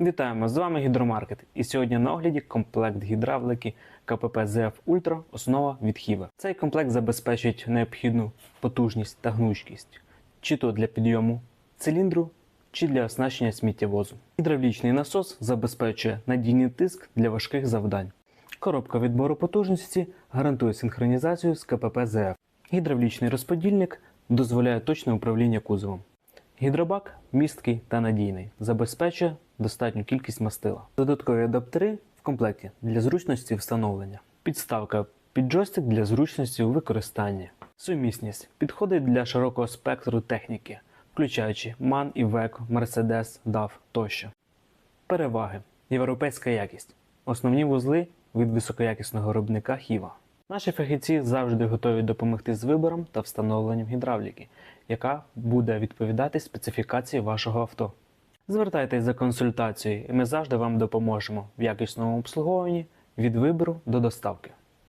Вітаємо! З вами Гідромаркет. І сьогодні на огляді комплект гідравлики КПП ZF Ultra основа від Хіва. Цей комплект забезпечить необхідну потужність та гнучкість, чи то для підйому циліндру, чи для оснащення сміттєвозу. Гідравлічний насос забезпечує надійний тиск для важких завдань. Коробка відбору потужності гарантує синхронізацію з КПП ZF. Гідравлічний розподільник дозволяє точне управління кузовом. Гідробак місткий та надійний, забезпечує достатню кількість мастила. Додаткові адаптери в комплекті для зручності встановлення. Підставка під джойстик для зручності у використанні. Сумісність підходить для широкого спектру техніки, включаючи MAN, Iveco, Mercedes, DAF тощо. Переваги. Європейська якість. Основні вузли від високоякісного виробника Хіва. Наші фахівці завжди готові допомогти з вибором та встановленням гідравліки, яка буде відповідати специфікації вашого авто. Звертайтесь за консультацією, і ми завжди вам допоможемо в якісному обслуговуванні від вибору до доставки.